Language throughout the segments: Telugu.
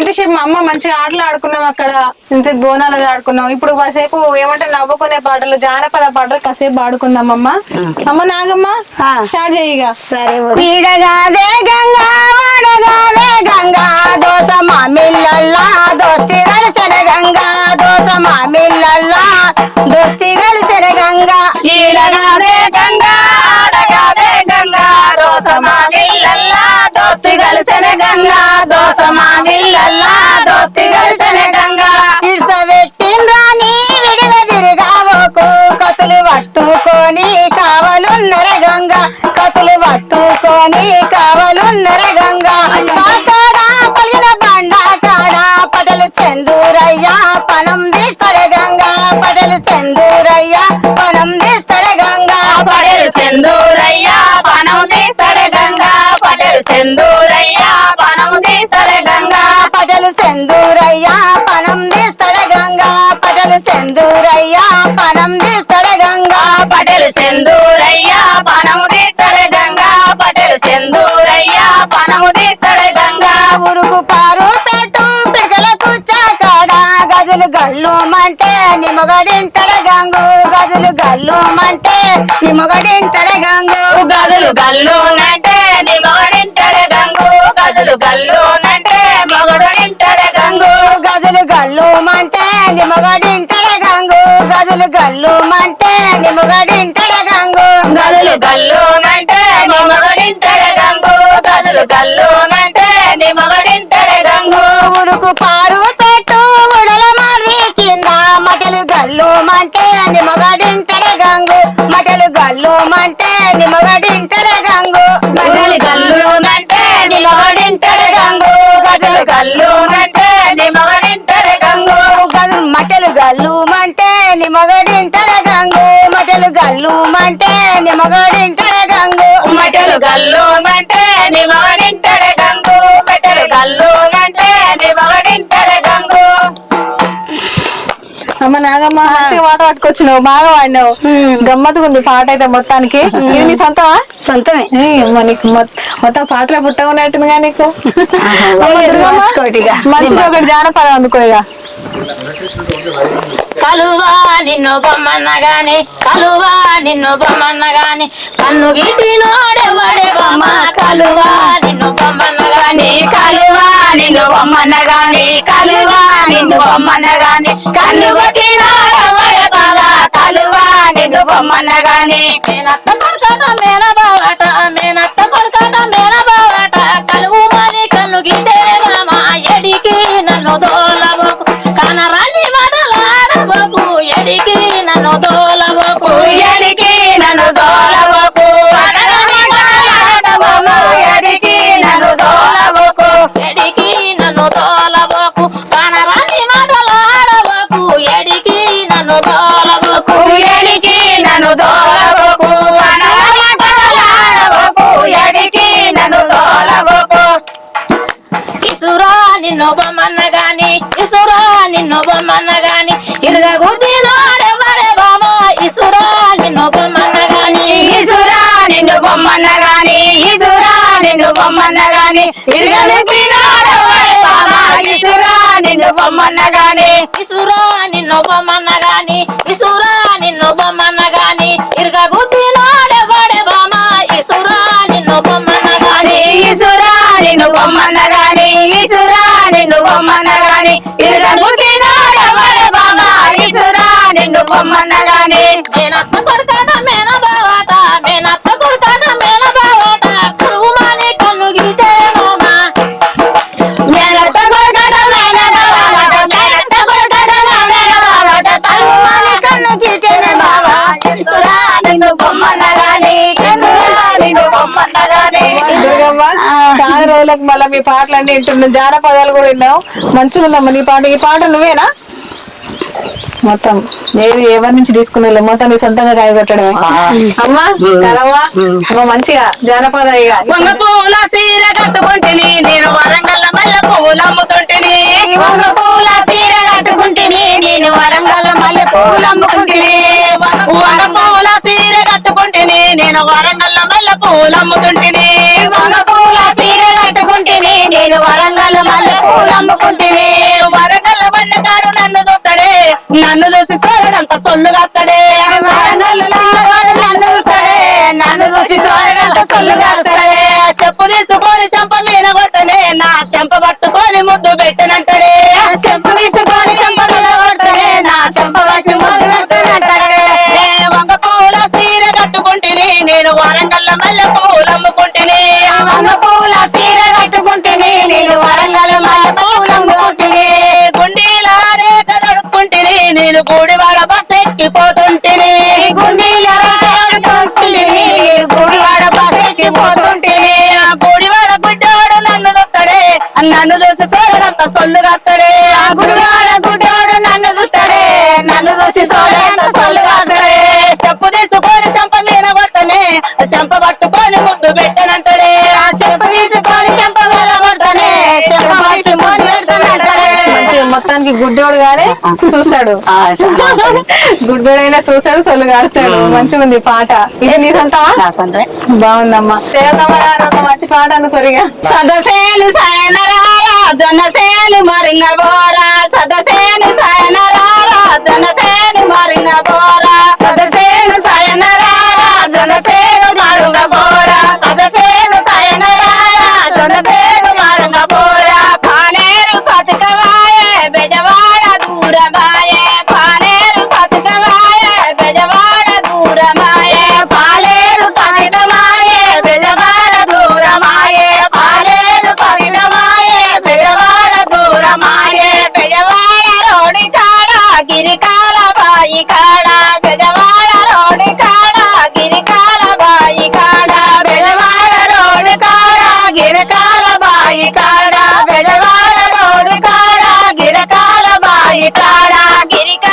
ఇంతసేపు మా అమ్మ మంచిగా ఆటలు ఆడుకున్నాం అక్కడ ఇంత బోనాలు ఆడుకున్నాం. ఇప్పుడు కాసేపు ఏమంటే నవ్వుకునే పాటలు జానపద పాటలు కాసేపు ఆడుకుందాం అమ్మ. అమ్మ నాగమ్మ ఆ. స్టార్ట్ చేయిగా సరే పీడగాదే గంగా వాడగాదే గంగా దోస మామిళ్ళల్లా దోస్తి గలిచిన గంగా దోస మామిళ్ళల్లా కావలున్నర గంగా. పాకాడ పలిగిన బండ కాడ పటలు చందూరయ్య పనం తీస్తాడ గంగా. పటలు చందూరయ్య పనం తీస్తాడ గంగా. పడేలు సెందూరయ్యా పనము తీస్తాడే గంగా. పడేలు సెందూరయ్యా పనము తీస్తాడే గంగా. పటలు చందూరయ్య పనం తీస్తాడ గంగా. పటలు చందూరయ్య పనం తీస్తాడ గంగా. పటేలు సెందూరయ్యా పనము తీస్తాడే సెందూరయ్యా పనము తీస్తాడే గంగా. ఉరుకు పారు పెట్టు పిడకల కూర్చాకాడ గజలు గల్లు మంటే నిమగడింటడ గంగు. గజలు గల్లు మంటే నిమగడింటడ గంగు. గజలు గల్లు నంటే నీ మొగడింటాడే గంగు. గజలు గల్లు నంటే మొగడు నింటాడే గంగు. గజలు గల్లు మంటే నిమగడింటడ గంగు. గజలు గల్లు మంటే నిమగడింటడ గంగు. గజలు గల్లు మొగడింటాడే గంగు గల్లు నీ మొగడింటాడే గంగు. ఉరుకు పారు పెట్టు ఉడల మర్రి కింద మటలు గల్లు మంటే నిమగడింటడ గంగు. మటలు గల్లు మంటే నిమగడింటడ గల్లు అంటే నిమా అమ్మ నాగమ్మ మంచిగా పాట పట్టుకొచ్చినావు బాగా పాడినావు గమ్మత్తుగా ఉంది పాట అయితే మొత్తానికి ఇది నీ సొంతమా? సొంతమే. నీకు మొత్- మొత్తం పాటలో పుట్ట ఉన్నట్టుందిగా నీకు. మంచిది ఒకటి జానపదం అందుకో ఇక. కలువా నిన్ను బొమ్మన్న గాని కలువా నిన్ను బొమ్మన్న గాని కన్ను గిటి నోడెవడే బొమ్మ కలువా నిన్ను బొమ్మన్న గాని కలువా నిన్ను బొమ్మన్నగాని కలువా నిన్ను బొమ్మన్న గాని కన్ను కలువా నిన్ను బొమ్మన్నగాని మేనత్త కొడుకట మేన బావట మేనత్త కొడుకట మేన బావట కలువు మాని కన్ను నిన్ను బొమ్మన్న గాని ఇసురా నిన్ను బొమ్మన్న గాని ఇరుగా గుద్దినాడెవడే బామ ఇసురా నిన్ను బొమ్మన్న గాని ఇసురా నిన్ను బొమ్మన్న గాని ఇసురా నిన్ను బొమ్మన్న గాని ఇరుగా గుద్దినాడెవడే బామ ఇసురా నిన్ను బొమ్మన్న గాని ఇసురా నిన్ను బొమ్మన్న గాని ఇసురా నిన్ను బొమ్మన్న గాని ఇరుగా మేన బావాట మేన బావాట మాని కన్ను గీతే మామ. మేన బావాట మేన బావాట మాని కన్ను బావా నిన్ను నిన్ను దుర్గమ్మ చాలా రోజులకు మళ్ళీ మీ పాటలు అన్ని వింటున్నాం. జానపదాలు కూడా విన్నావు మంచిగా ఉందమ్మా నీ పాట. ఈ పాట నువ్వేనా? మొత్తం. ఏది ఎవరి నుంచి తీసుకున్నా మొత్తం నీ సొంతంగా కాయగొట్టడమే. అమ్మా మంచిగా జానపద ఇక వంగ పూల సీర కట్టుకుంటిని నేను వరంగల్ మల్ల పూలు అమ్ముతుంటిని. వంగ పూల సీర కట్టుకుంటిని నేను వరంగల్ మల్లె పూలు అమ్ముకుంటిని. వంగ పూల సీర కట్టుకుంటిని నేను వరంగల్ మల్లె పూలు అమ్ముతుంటిని. వంగ పూల సీర కట్టుకుంటిని నేను వరంగల్ మల్లె పూలు అమ్ముకుంటిని. వరగల్ల బండకాడు నన్ను నన్ను చూసి సోరడంత సొల్లు కత్తడే. నన్ను చూసి చూడడంత సొల్లుగా వస్తాడే చెప్పు తీసుకొని చెంప మీద కొట్టనే నా చెంప పట్టుకొని ముద్దు పెట్టనంటడే. చెప్పు తీసుకొని చెంప మీద కొడతాడే నా చెంప వేసి ముద్దు పెడతానంటాడే వంగ పూల సీర కట్టుకుంటిని నేను వరంగల్ల మల్లె పూలు అమ్ముకుంటిని. వంగ పూల బస్సెక్కి పోతుంటిని గూడివాడ నన్ను చూస్తాడే నన్ను చూసి సోదరంత సొల్లు కత్తడే. ఆ గుడివాడ గుడ్డోడు నన్ను చూస్తాడే నన్ను చూసి చూడడంత సొల్లుగా వస్తాడే చెప్పు తీసుకొని చెంప మీద కొట్టనే చెంప పట్టుకొని ముద్దు పెట్టనంటడే. చెప్పు తీసుకొని చెంప మీద కొడతానే. చెంప వేసి ముందు పెడతానంటాడే మొత్తానికి గుడ్డోడు చూస్తాడు. గుడ్డోడైనా చూస్తాడు సొల్లు కాస్తాడు మంచిగా ఉంది పాట. ఇది నీ సొంతమా? బాగుందమ్మా. ఒక మంచి పాట అనుకోరిగా సదసేలు సాయనరారా జనసేలు మరింగ బోరా సదసేలు సాయనరారా జనసేలు మరింగ బోరా బాయి కాడ బెజవాడ రోడ్డు కాడ గిరకాల బాయి కాడ. గిరికాల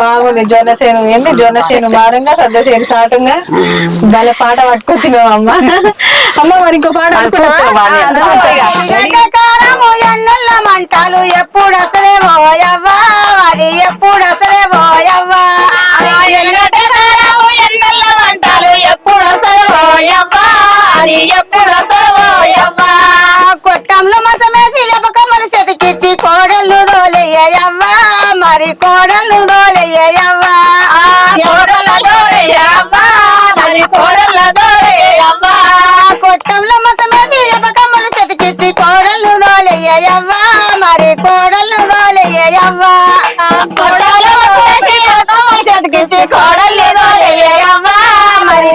బాగుంది. జొన్నసేను ఏంటి జొన్నసేను మారంగా సద్దసేను సాటంగా. భలే పాట పట్టుకొచ్చినావు అమ్మ. అమ్మ మరి ఇంకో పాట మంటలు ఎప్పుడు వస్తలేవో యవ్వా అది ఎప్పుడు వస్తలేవో యవ్వా దోలయ్యవ్వా కోడలు వచ్చేసి ఎడకమ్మ చెతికిచ్చి కోడలు దోరయ్యవ్వా మరి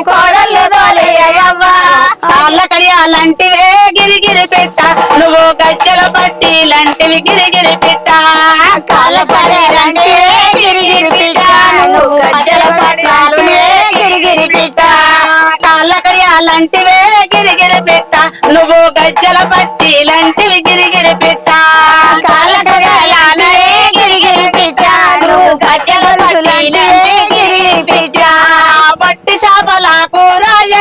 కాళ్ళ కడియాలంటివే గిరిగిరి పెట్ట నువ్వు గజ్జల పట్టి లాంటివి గిరిగిరి పెట్ట. కాళ్ళ పడేలాంటివే గిరిగిరి పెట్ట నువ్వు గజ్జల పట్టాలునే గిరిగిరి పెట్ట. కాళ్ళ కడియాలంటివే గిరిగిరి పెట్ట నువ్వు గజ్జల పట్టి లాంటివి గిరిగిరి పెట్ట.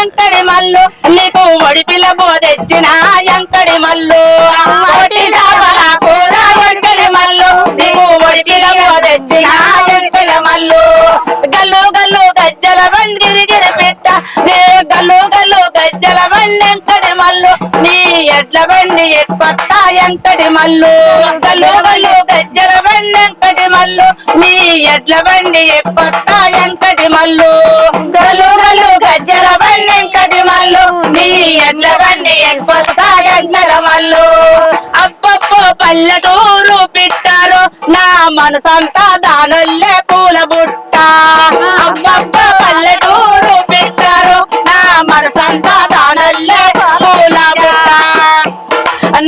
ఎంకడి మల్లు నీకు ఒడిపిల పిల్లకు ఎంకడి మల్లు. పట్టి చేపల కూర మల్లు నీకు ఒడిపిల పిల్లకు ఎంకడి మల్లు. గల్లు గల్లు గజ్జల బండి గిరిగిరి పెట్ట నీ గల్లు గల్లు గజ్జల బండి ఎంకడి మల్లు నీ ఎడ్ల బండి ఎక్కువ ఎంకటి మల్లు. గల్లు గల్లు గజ్జల బండి ఎంకటి మల్లు నీ ఎడ్ల బండి ఎక్కువ ఎంకటి మల్లు. గజ్జల మల్లు నీ ఎడ్ల బండి ఎక్కువ ఎడ్ల మల్లు. అప్పప్పో పల్లెటూరు పిట్టారు నా మనసంతా దానొల్లే పూల బుట్ట. అప్పప్పో పల్లెటూరు పెట్టారు నా మనసంతా దానొల్లే పూల బుట్ట.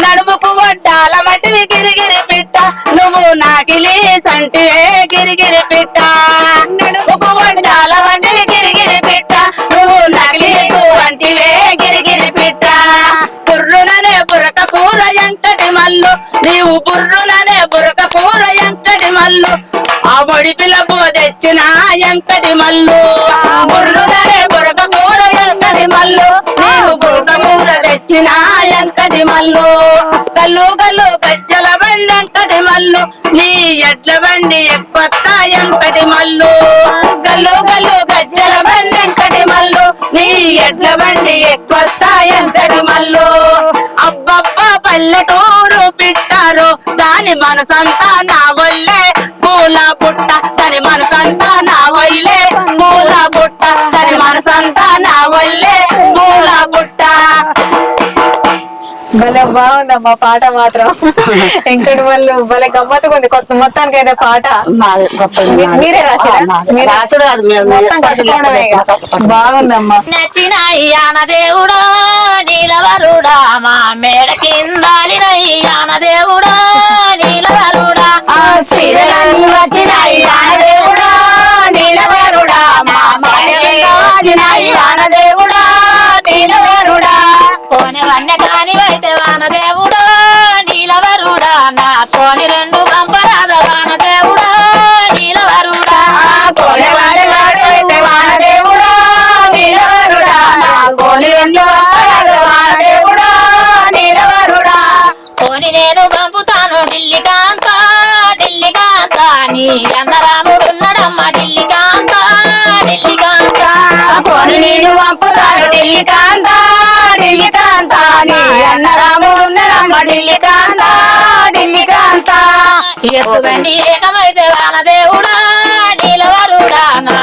నడుముకు వడ్డాల మటివి గిరిగిరి పిట్ట నువ్వు వంటివే గిరిగిరి పిట్ట. వచ్చిన ఎంకటి మల్లు? బుర్రుననే బురక కూర ఎంకటి మల్లు? నీవు బురక కూర తెచ్చిన ఎంకటి మల్లు? గల్లు గల్లు గజ్జల బండి ఎంకటి మల్లు? నీ ఎడ్ల బండి ఎక్కువ ఎంకటి మల్లు? కల్లు కల్లు గజ్జల బండి ఎంకటి మల్లు? నీ ఎడ్ల బండి ఎక్కువ ఎంకటి మల్లు? అబ్బబ్బా పల్లెటూరు పిట్టారు దాని మనసంతా నా వల్లే పూల పుట్ట. బాగుందమ్మా పాట మాత్రం. వెంకటి వాళ్ళు భలే గమ్మత్తుగా ఉంది. కొత్త మొత్తానికి అయితే పాట మీరే రాశారా మీరే? రాసుడు కాదు, మేము- మొత్తం కట్టుకోవడమే ఇక. బాగుందమ్మా. నచ్చిన దేవుడా నీలవరుడా మా మేడ కిందాలినయ్యాన దేవుడా నీలవరుడా. వచ్చినాయి నీలవరుడా మా వచ్చినాయి వానదేవుడా ఢిల్లీ కాంత ఢిల్లీ కాంత నీ అన్నరాముడున్నడమ్మ ఢిల్లీ కాంత ఢిల్లీ కాంత కోని నేను పంపుతాను ఢిల్లీ కాంత ఢిల్లీ కాంత నీ ఢిల్లీ కాంత ఢిల్లీ కాంత బండి ఏకమైతే వానదేవుడా నీలవరుడా నా